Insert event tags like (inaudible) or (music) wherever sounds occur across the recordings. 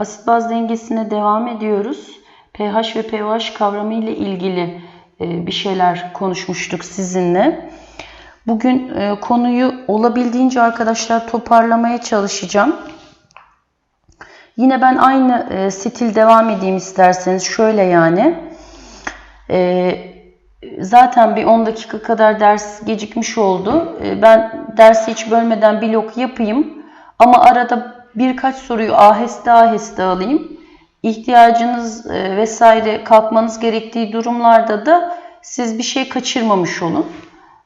Asit baz dengesine devam ediyoruz. pH ve pOH kavramı ile ilgili e, bir şeyler konuşmuştuk sizinle. Bugün e, konuyu olabildiğince arkadaşlar toparlamaya çalışacağım. Yine ben aynı e, stil devam edeyim isterseniz. Şöyle yani. Zaten bir 10 dakika kadar ders gecikmiş oldu. Ben dersi hiç bölmeden blok yapayım. Ama arada birkaç soruyu aheste aheste alayım. İhtiyacınız vesaire kalkmanız gerektiği durumlarda da siz bir şey kaçırmamış olun.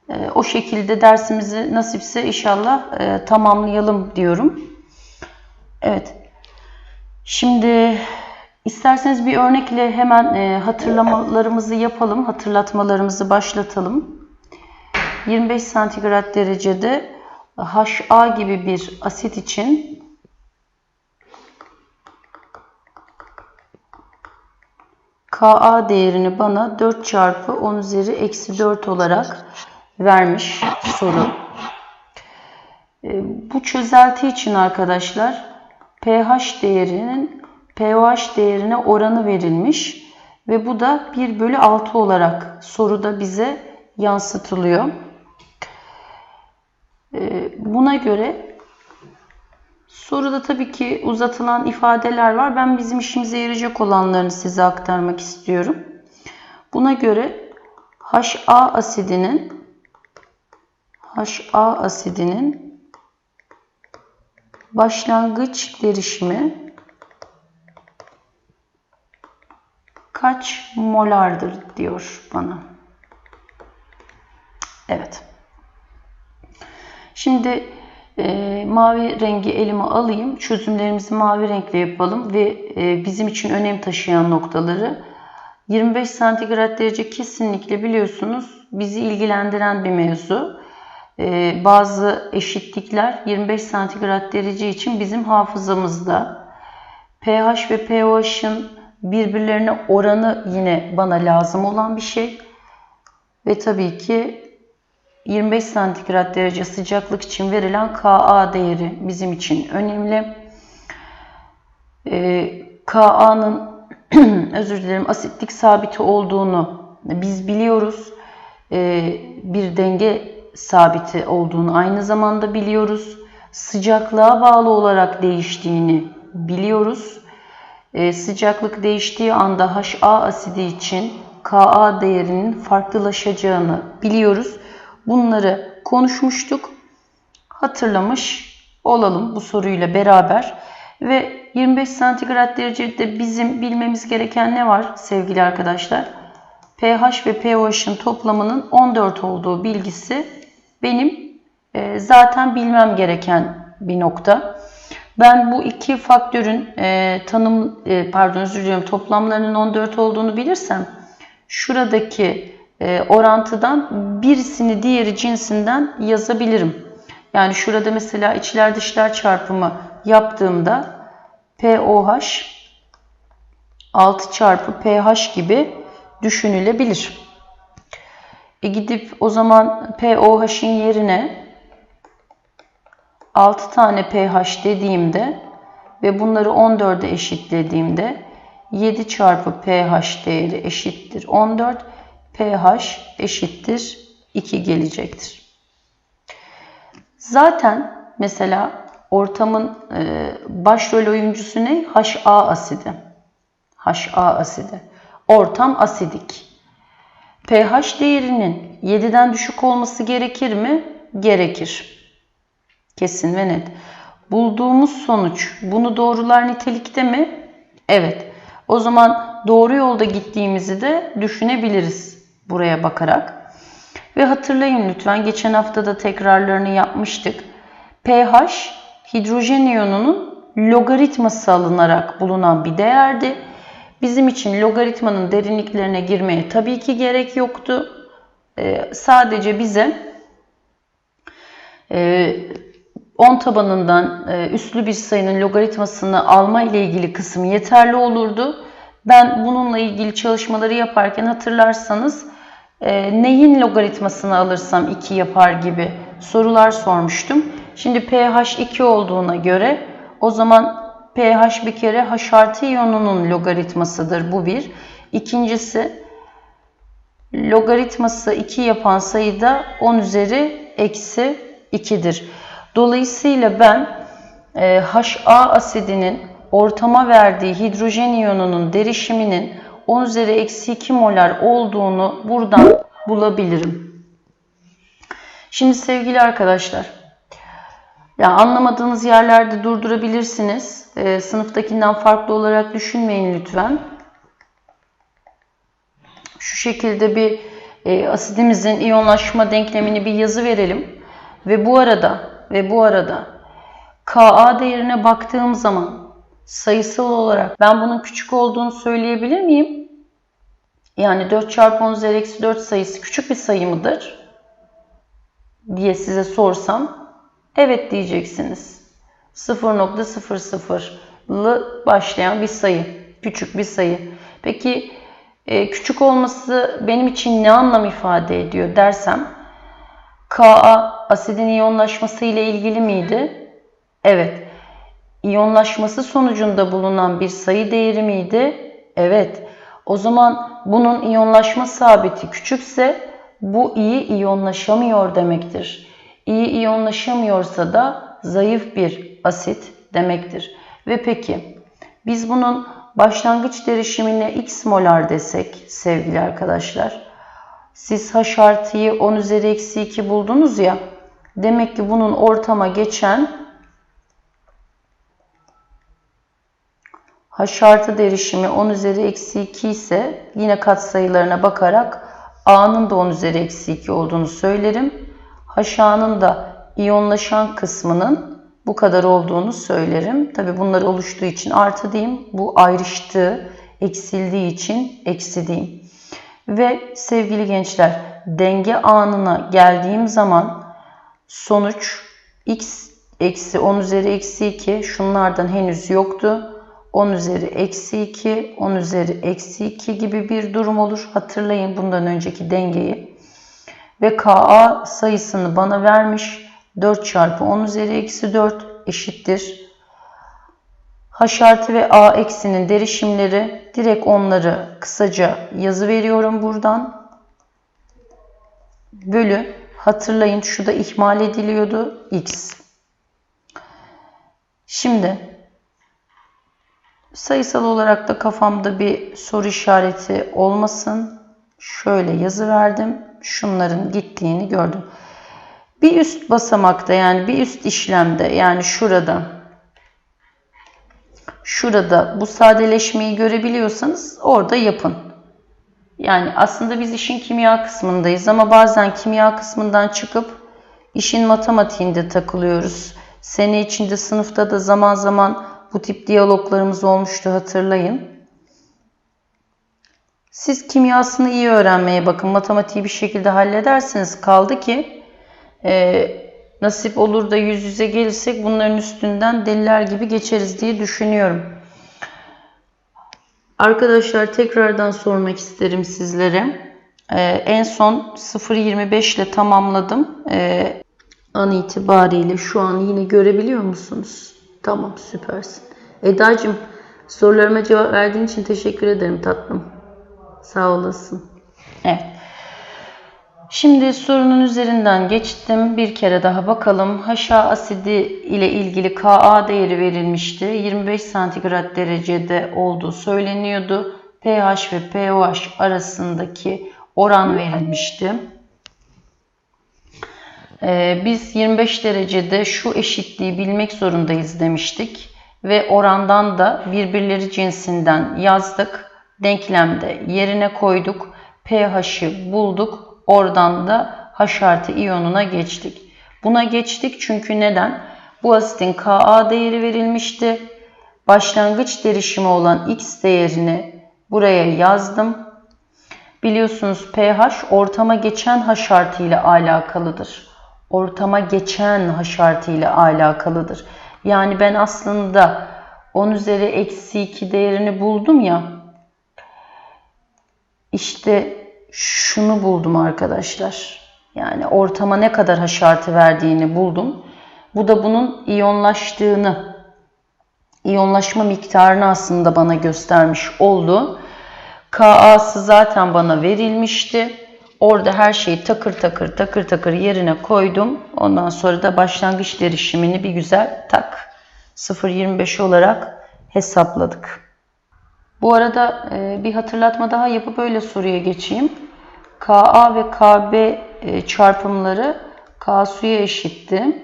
E, o şekilde dersimizi nasipse inşallah e, tamamlayalım diyorum. Evet. Şimdi isterseniz bir örnekle hemen e, hatırlamalarımızı yapalım. Hatırlatmalarımızı başlatalım. 25 santigrat derecede HA gibi bir asit için Ka değerini bana 4 çarpı 10 üzeri eksi 4 olarak vermiş soru. E, bu çözelti için arkadaşlar pH değerinin pOH değerine oranı verilmiş ve bu da 1 bölü 6 olarak soruda bize yansıtılıyor. E, buna göre soruda tabii ki uzatılan ifadeler var. Ben bizim işimize yarayacak olanlarını size aktarmak istiyorum. Buna göre HA asidinin HA asidinin başlangıç derişimi kaç molardır diyor bana. Evet. Şimdi e, mavi rengi elime alayım. Çözümlerimizi mavi renkle yapalım ve e, bizim için önem taşıyan noktaları 25 santigrat derece kesinlikle biliyorsunuz bizi ilgilendiren bir mevzu. Ee, bazı eşitlikler 25 santigrat derece için bizim hafızamızda. pH ve pOH'ın birbirlerine oranı yine bana lazım olan bir şey. Ve tabii ki 25 santigrat derece sıcaklık için verilen Ka değeri bizim için önemli. Ee, Ka'nın (clears throat) özür dilerim asitlik sabiti olduğunu biz biliyoruz. Ee, bir denge sabiti olduğunu aynı zamanda biliyoruz. Sıcaklığa bağlı olarak değiştiğini biliyoruz. Ee, sıcaklık değiştiği anda HA asidi için Ka değerinin farklılaşacağını biliyoruz. Bunları konuşmuştuk. Hatırlamış olalım bu soruyla beraber. Ve 25 santigrat derecede bizim bilmemiz gereken ne var sevgili arkadaşlar? pH ve pOH'ın toplamının 14 olduğu bilgisi benim e, zaten bilmem gereken bir nokta. Ben bu iki faktörün e, tanım e, pardon özür diliyorum toplamlarının 14 olduğunu bilirsem şuradaki orantıdan birisini diğeri cinsinden yazabilirim. Yani şurada mesela içler dışlar çarpımı yaptığımda POH 6 çarpı pH gibi düşünülebilir. E gidip o zaman POH'in yerine 6 tane pH dediğimde ve bunları 14'e eşitlediğimde 7 çarpı pH değeri eşittir 14. pH eşittir 2 gelecektir. Zaten mesela ortamın e, başrol oyuncusu ne? HA asidi. HA asidi. Ortam asidik pH değerinin 7'den düşük olması gerekir mi? Gerekir. Kesin ve net. Bulduğumuz sonuç bunu doğrular nitelikte mi? Evet. O zaman doğru yolda gittiğimizi de düşünebiliriz buraya bakarak. Ve hatırlayın lütfen geçen hafta da tekrarlarını yapmıştık. pH hidrojen iyonunun logaritması alınarak bulunan bir değerdi. Bizim için logaritmanın derinliklerine girmeye tabii ki gerek yoktu. Ee, sadece bize e, 10 tabanından e, üslü bir sayının logaritmasını alma ile ilgili kısım yeterli olurdu. Ben bununla ilgili çalışmaları yaparken hatırlarsanız e, neyin logaritmasını alırsam 2 yapar gibi sorular sormuştum. Şimdi pH 2 olduğuna göre o zaman pH bir kere H artı iyonunun logaritmasıdır. Bu bir. İkincisi logaritması 2 yapan sayı da 10 üzeri eksi 2'dir. Dolayısıyla ben e, HA asidinin ortama verdiği hidrojen iyonunun derişiminin 10 üzeri eksi 2 molar olduğunu buradan bulabilirim. Şimdi sevgili arkadaşlar, ya anlamadığınız yerlerde durdurabilirsiniz. E, sınıftakinden farklı olarak düşünmeyin lütfen. Şu şekilde bir e, asidimizin iyonlaşma denklemini bir yazı verelim. Ve bu arada ve bu arada Ka değerine baktığım zaman sayısal olarak ben bunun küçük olduğunu söyleyebilir miyim? Yani 4 çarpı 10 üzeri eksi 4 sayısı küçük bir sayı mıdır? Diye size sorsam evet diyeceksiniz. 0.00'lı başlayan bir sayı. Küçük bir sayı. Peki e, küçük olması benim için ne anlam ifade ediyor dersem Ka asidin iyonlaşması ile ilgili miydi? Evet. İyonlaşması sonucunda bulunan bir sayı değeri miydi? Evet. O zaman bunun iyonlaşma sabiti küçükse bu iyi iyonlaşamıyor demektir. İyi iyonlaşamıyorsa da zayıf bir asit demektir. Ve peki biz bunun başlangıç derişimine x molar desek sevgili arkadaşlar. Siz H artıyı 10 üzeri eksi 2 buldunuz ya. Demek ki bunun ortama geçen H derişimi 10 üzeri eksi 2 ise yine katsayılarına bakarak A'nın da 10 üzeri eksi 2 olduğunu söylerim. HA'nın da iyonlaşan kısmının bu kadar olduğunu söylerim. Tabi bunlar oluştuğu için artı diyeyim. Bu ayrıştığı, eksildiği için eksi diyeyim. Ve sevgili gençler denge anına geldiğim zaman sonuç x eksi 10 üzeri eksi 2 şunlardan henüz yoktu. 10 üzeri eksi 2, 10 üzeri eksi 2 gibi bir durum olur. Hatırlayın bundan önceki dengeyi. Ve Ka sayısını bana vermiş. 4 çarpı 10 üzeri eksi 4 eşittir. H artı ve A eksinin derişimleri direkt onları kısaca yazı veriyorum buradan. Bölü hatırlayın şu da ihmal ediliyordu x. Şimdi Sayısal olarak da kafamda bir soru işareti olmasın. Şöyle yazı verdim. Şunların gittiğini gördüm. Bir üst basamakta yani bir üst işlemde yani şurada şurada bu sadeleşmeyi görebiliyorsanız orada yapın. Yani aslında biz işin kimya kısmındayız ama bazen kimya kısmından çıkıp işin matematiğinde takılıyoruz. Sene içinde sınıfta da zaman zaman bu tip diyaloglarımız olmuştu hatırlayın. Siz kimyasını iyi öğrenmeye bakın. Matematiği bir şekilde halledersiniz. Kaldı ki e, nasip olur da yüz yüze gelirsek bunların üstünden deliler gibi geçeriz diye düşünüyorum. Arkadaşlar tekrardan sormak isterim sizlere. Ee, en son 0.25 ile tamamladım. Ee, an itibariyle şu an yine görebiliyor musunuz? Tamam süpersin. Eda'cığım sorularıma cevap verdiğin için teşekkür ederim tatlım. Sağ olasın. Evet. Şimdi sorunun üzerinden geçtim. Bir kere daha bakalım. HA asidi ile ilgili Ka değeri verilmişti. 25 santigrat derecede olduğu söyleniyordu. pH ve pOH arasındaki oran verilmişti. Ee, biz 25 derecede şu eşitliği bilmek zorundayız demiştik. Ve orandan da birbirleri cinsinden yazdık. Denklemde yerine koyduk. pH'i bulduk. Oradan da H artı iyonuna geçtik. Buna geçtik çünkü neden? Bu asitin Ka değeri verilmişti. Başlangıç derişimi olan X değerini buraya yazdım. Biliyorsunuz pH ortama geçen H artı ile alakalıdır ortama geçen haşartı ile alakalıdır. Yani ben aslında 10 üzeri eksi 2 değerini buldum ya. İşte şunu buldum arkadaşlar. Yani ortama ne kadar haşartı verdiğini buldum. Bu da bunun iyonlaştığını iyonlaşma miktarını aslında bana göstermiş oldu. Ka'sı zaten bana verilmişti. Orada her şeyi takır takır takır takır yerine koydum. Ondan sonra da başlangıç derişimini bir güzel tak 0.25 olarak hesapladık. Bu arada e, bir hatırlatma daha yapıp öyle soruya geçeyim. Ka ve Kb e, çarpımları K suya eşitti.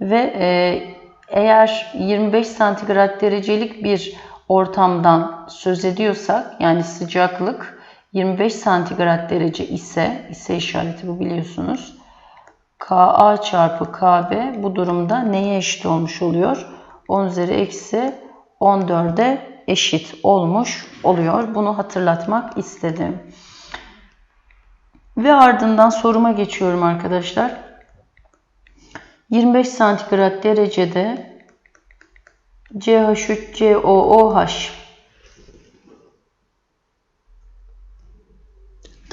Ve e, eğer 25 santigrat derecelik bir ortamdan söz ediyorsak yani sıcaklık 25 santigrat derece ise ise işareti bu biliyorsunuz. Ka çarpı Kb bu durumda neye eşit olmuş oluyor? 10 üzeri eksi 14'e eşit olmuş oluyor. Bunu hatırlatmak istedim. Ve ardından soruma geçiyorum arkadaşlar. 25 santigrat derecede CH3COOH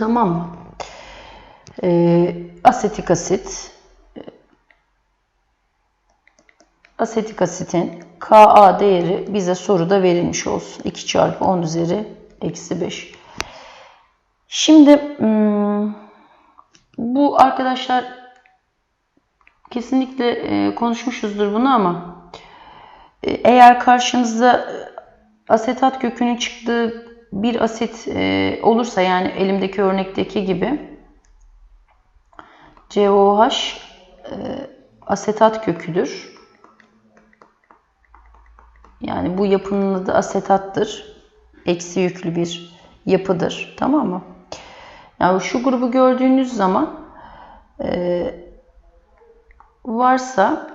Tamam mı? Ee, asetik asit asetik asitin Ka değeri bize soruda verilmiş olsun. 2 çarpı 10 üzeri eksi 5. Şimdi hmm, bu arkadaşlar kesinlikle e, konuşmuşuzdur bunu ama e, eğer karşınızda asetat kökünün çıktığı bir asit e, olursa yani elimdeki örnekteki gibi COH asetat köküdür. Yani bu yapının adı asetattır. Eksi yüklü bir yapıdır. Tamam mı? Yani şu grubu gördüğünüz zaman e, varsa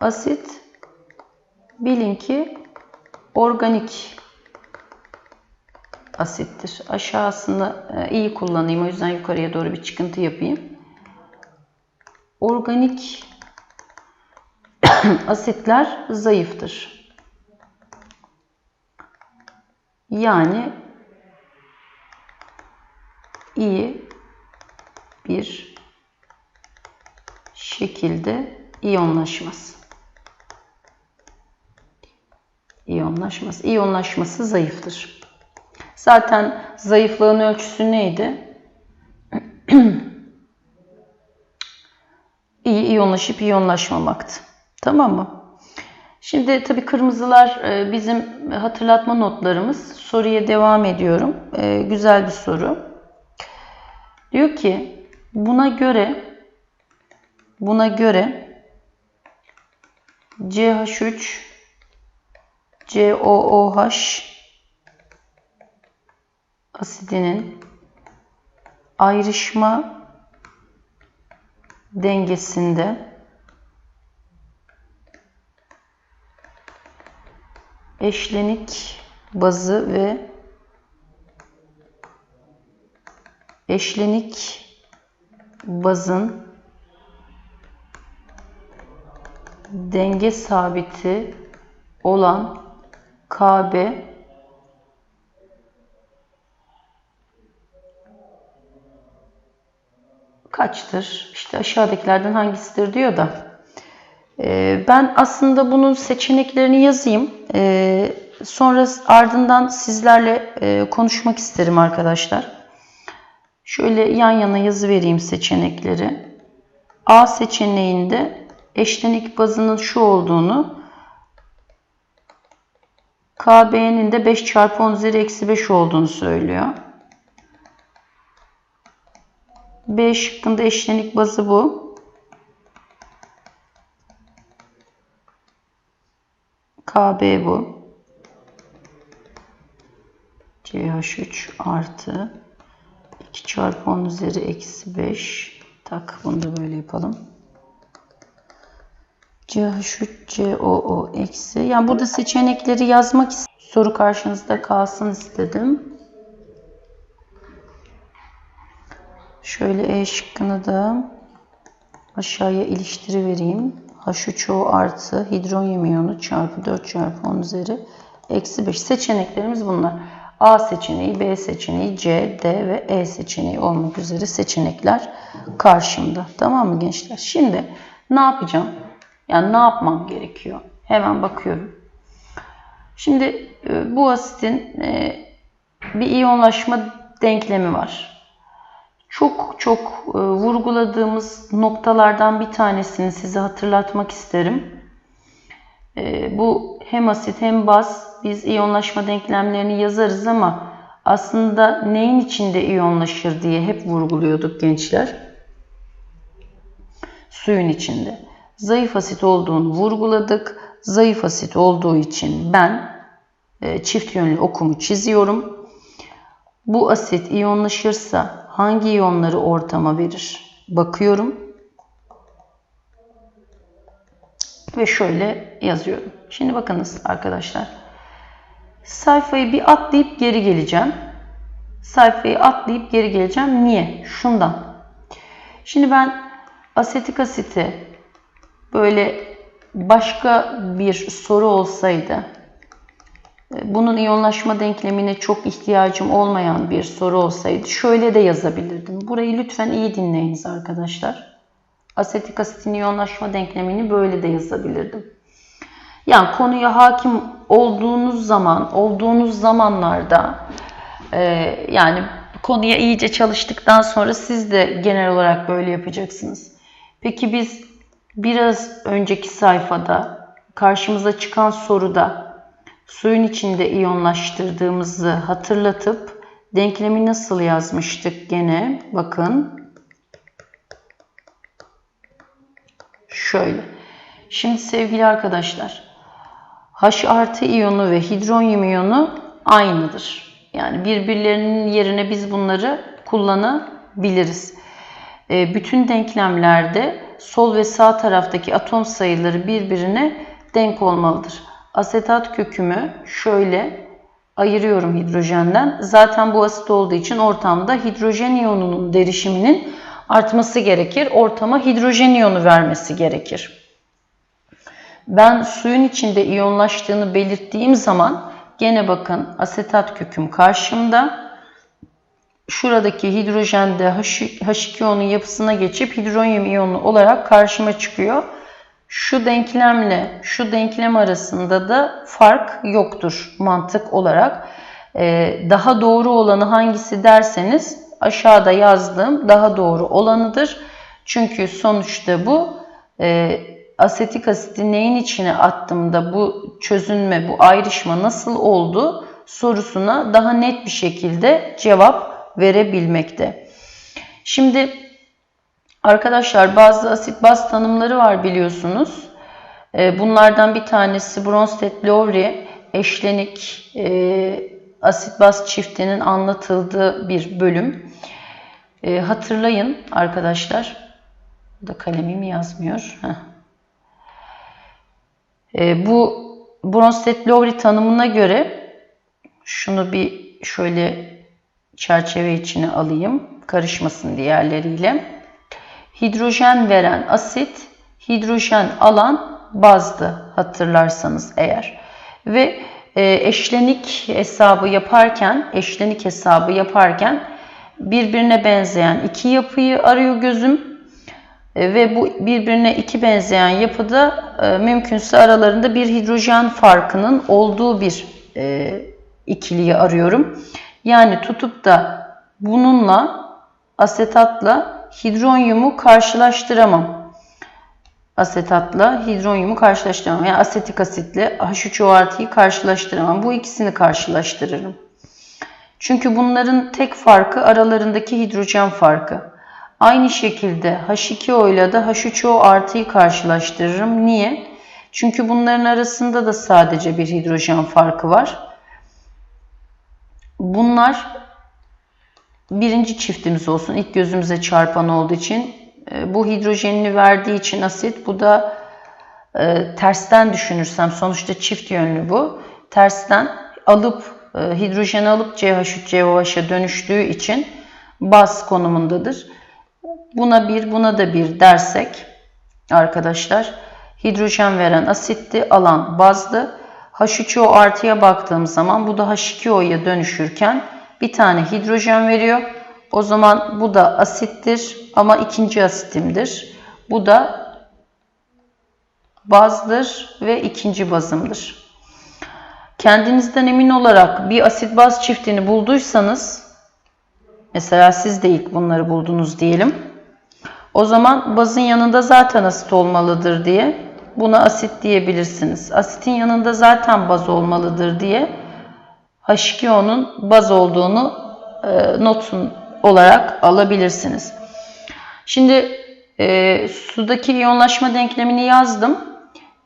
asit bilin ki organik asittir. Aşağısını e, iyi kullanayım. O yüzden yukarıya doğru bir çıkıntı yapayım. Organik (coughs) asitler zayıftır. Yani iyi bir şekilde iyonlaşmaz. İyonlaşması. İyonlaşması zayıftır. Zaten zayıflığın ölçüsü neydi? (clears throat) İyi iyonlaşıp iyonlaşmamaktı. Tamam mı? Şimdi tabii kırmızılar e, bizim hatırlatma notlarımız. Soruya devam ediyorum. E, güzel bir soru. Diyor ki buna göre buna göre CH3 COOH asidinin ayrışma dengesinde eşlenik bazı ve eşlenik bazın denge sabiti olan KB kaçtır? İşte aşağıdakilerden hangisidir diyor da. Ee, ben aslında bunun seçeneklerini yazayım. Ee, sonra ardından sizlerle e, konuşmak isterim arkadaşlar. Şöyle yan yana yazı vereyim seçenekleri. A seçeneğinde eşlenik bazının şu olduğunu KB'nin de 5 çarpı 10 üzeri eksi 5 olduğunu söylüyor. B şıkkında eşlenik bazı bu. KB bu. CH3 artı 2 çarpı 10 üzeri eksi 5. Tak bunu da böyle yapalım. CH3 COO eksi. Yani burada seçenekleri yazmak soru karşınızda kalsın istedim. Şöyle E şıkkını da aşağıya iliştiri vereyim. H3O artı hidronyum iyonu çarpı 4 çarpı 10 üzeri eksi 5. Seçeneklerimiz bunlar. A seçeneği, B seçeneği, C, D ve E seçeneği olmak üzere seçenekler karşımda. Tamam mı gençler? Şimdi ne yapacağım? Yani ne yapmam gerekiyor? Hemen bakıyorum. Şimdi e, bu asitin e, bir iyonlaşma denklemi var. Çok çok e, vurguladığımız noktalardan bir tanesini size hatırlatmak isterim. Bu hem asit hem baz biz iyonlaşma denklemlerini yazarız ama aslında neyin içinde iyonlaşır diye hep vurguluyorduk gençler. Suyun içinde. Zayıf asit olduğunu vurguladık. Zayıf asit olduğu için ben e, çift yönlü okumu çiziyorum. Bu asit iyonlaşırsa hangi iyonları ortama verir? Bakıyorum. Ve şöyle yazıyorum. Şimdi bakınız arkadaşlar. Sayfayı bir atlayıp geri geleceğim. Sayfayı atlayıp geri geleceğim. Niye? Şundan. Şimdi ben asetik asiti böyle başka bir soru olsaydı bunun iyonlaşma denklemine çok ihtiyacım olmayan bir soru olsaydı şöyle de yazabilirdim. Burayı lütfen iyi dinleyiniz arkadaşlar. Asetik asitin iyonlaşma denklemini böyle de yazabilirdim. Yani konuya hakim olduğunuz zaman, olduğunuz zamanlarda e, yani konuya iyice çalıştıktan sonra siz de genel olarak böyle yapacaksınız. Peki biz biraz önceki sayfada karşımıza çıkan soruda suyun içinde iyonlaştırdığımızı hatırlatıp denklemi nasıl yazmıştık gene bakın. Şöyle. Şimdi sevgili arkadaşlar H artı iyonu ve hidronyum iyonu aynıdır. Yani birbirlerinin yerine biz bunları kullanabiliriz. E, bütün denklemlerde sol ve sağ taraftaki atom sayıları birbirine denk olmalıdır. Asetat kökümü şöyle ayırıyorum hidrojenden. Zaten bu asit olduğu için ortamda hidrojen iyonunun derişiminin artması gerekir. Ortama hidrojen iyonu vermesi gerekir. Ben suyun içinde iyonlaştığını belirttiğim zaman gene bakın asetat köküm karşımda. Şuradaki hidrojen de H2O'nun yapısına geçip hidronyum iyonu olarak karşıma çıkıyor. Şu denklemle şu denklem arasında da fark yoktur mantık olarak. Ee, daha doğru olanı hangisi derseniz aşağıda yazdığım daha doğru olanıdır. Çünkü sonuçta bu e, asetik asiti neyin içine attığımda bu çözünme, bu ayrışma nasıl oldu sorusuna daha net bir şekilde cevap verebilmekte. Şimdi arkadaşlar bazı asit baz tanımları var biliyorsunuz. Ee, bunlardan bir tanesi Bronsted-Lowry eşlenik e, asit baz çiftinin anlatıldığı bir bölüm. E, hatırlayın arkadaşlar. Burada kalemim yazmıyor. Heh. E, bu Bronsted-Lowry tanımına göre şunu bir şöyle çerçeve içine alayım. Karışmasın diğerleriyle. Hidrojen veren asit, hidrojen alan bazdı hatırlarsanız eğer. Ve e, eşlenik hesabı yaparken, eşlenik hesabı yaparken birbirine benzeyen iki yapıyı arıyor gözüm. E, ve bu birbirine iki benzeyen yapıda e, mümkünse aralarında bir hidrojen farkının olduğu bir ikiliyi arıyorum. Yani tutup da bununla asetatla hidronyumu karşılaştıramam. Asetatla hidronyumu karşılaştıramam. Yani asetik asitle H3O artıyı karşılaştıramam. Bu ikisini karşılaştırırım. Çünkü bunların tek farkı aralarındaki hidrojen farkı. Aynı şekilde H2O ile de H3O artıyı karşılaştırırım. Niye? Çünkü bunların arasında da sadece bir hidrojen farkı var. Bunlar birinci çiftimiz olsun. İlk gözümüze çarpan olduğu için. E, bu hidrojenini verdiği için asit. Bu da e, tersten düşünürsem sonuçta çift yönlü bu. Tersten alıp e, hidrojen alıp CH3COH'a dönüştüğü için baz konumundadır. Buna bir, buna da bir dersek arkadaşlar hidrojen veren asitti, alan bazdı. H3O artıya baktığım zaman bu da H2O'ya dönüşürken bir tane hidrojen veriyor. O zaman bu da asittir ama ikinci asitimdir. Bu da bazdır ve ikinci bazımdır. Kendinizden emin olarak bir asit baz çiftini bulduysanız mesela siz de ilk bunları buldunuz diyelim. O zaman bazın yanında zaten asit olmalıdır diye buna asit diyebilirsiniz. Asitin yanında zaten baz olmalıdır diye H2O'nun baz olduğunu e, notun olarak alabilirsiniz. Şimdi e, sudaki iyonlaşma denklemini yazdım.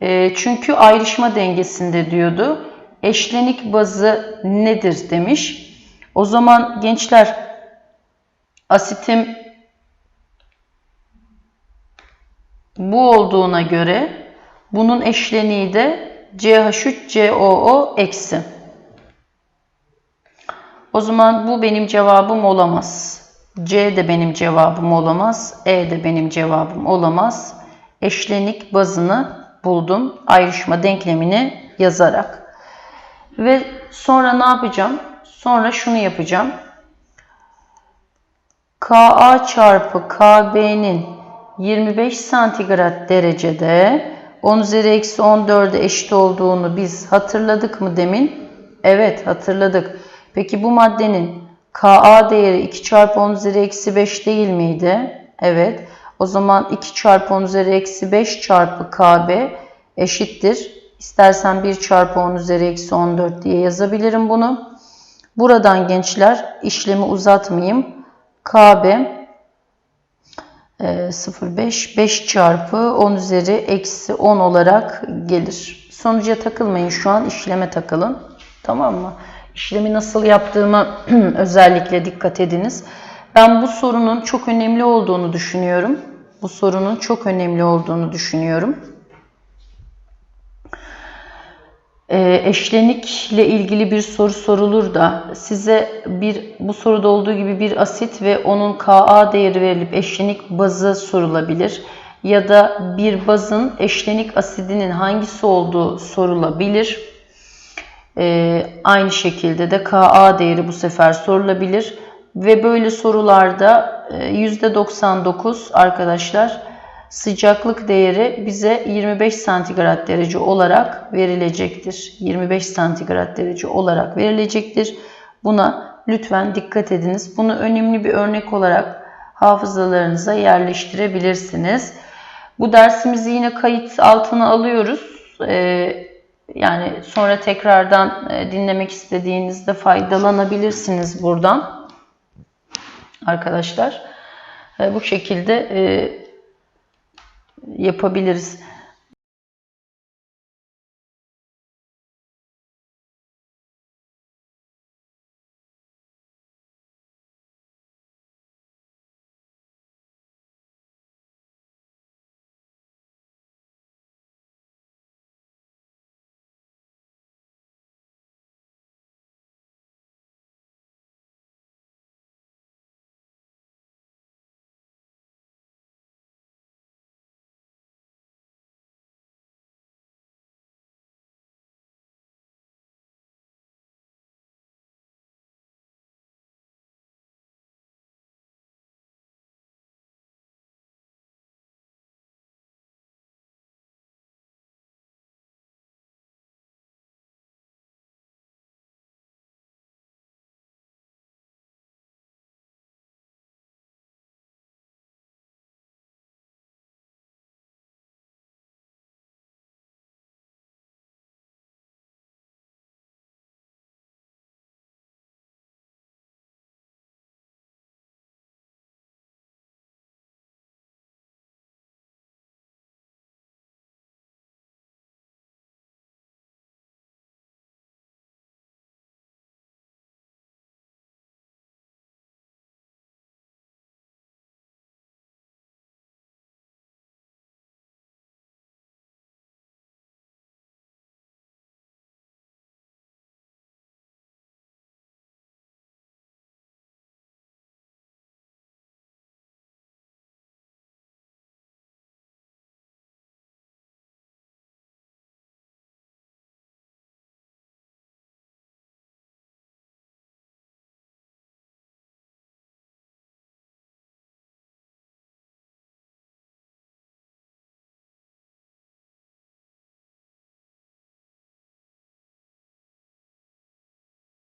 E, çünkü ayrışma dengesinde diyordu. Eşlenik bazı nedir demiş. O zaman gençler asitim bu olduğuna göre bunun eşleniği de CH3COO eksi. O zaman bu benim cevabım olamaz. C de benim cevabım olamaz. E de benim cevabım olamaz. Eşlenik bazını buldum. Ayrışma denklemini yazarak. Ve sonra ne yapacağım? Sonra şunu yapacağım. Ka çarpı KB'nin 25 santigrat derecede 10 üzeri eksi 14'e eşit olduğunu biz hatırladık mı demin? Evet hatırladık. Peki bu maddenin Ka değeri 2 çarpı 10 üzeri eksi 5 değil miydi? Evet. O zaman 2 çarpı 10 üzeri eksi 5 çarpı KB eşittir. İstersen 1 çarpı 10 üzeri eksi 14 diye yazabilirim bunu. Buradan gençler işlemi uzatmayayım. KB 0,5 5 çarpı 10 üzeri eksi 10 olarak gelir. Sonuca takılmayın şu an işleme takılın. Tamam mı? İşlemi nasıl yaptığıma (clears throat) özellikle dikkat ediniz. Ben bu sorunun çok önemli olduğunu düşünüyorum. Bu sorunun çok önemli olduğunu düşünüyorum. Ee, eşlenikle ilgili bir soru sorulur da size bir bu soruda olduğu gibi bir asit ve onun Ka değeri verilip eşlenik bazı sorulabilir. Ya da bir bazın eşlenik asidinin hangisi olduğu sorulabilir. Ee, aynı şekilde de Ka değeri bu sefer sorulabilir. Ve böyle sorularda %99 e, arkadaşlar sıcaklık değeri bize 25 santigrat derece olarak verilecektir. 25 santigrat derece olarak verilecektir. Buna lütfen dikkat ediniz. Bunu önemli bir örnek olarak hafızalarınıza yerleştirebilirsiniz. Bu dersimizi yine kayıt altına alıyoruz. Ee, yani sonra tekrardan e, dinlemek istediğinizde faydalanabilirsiniz buradan. Arkadaşlar e, bu şekilde e, yapabiliriz.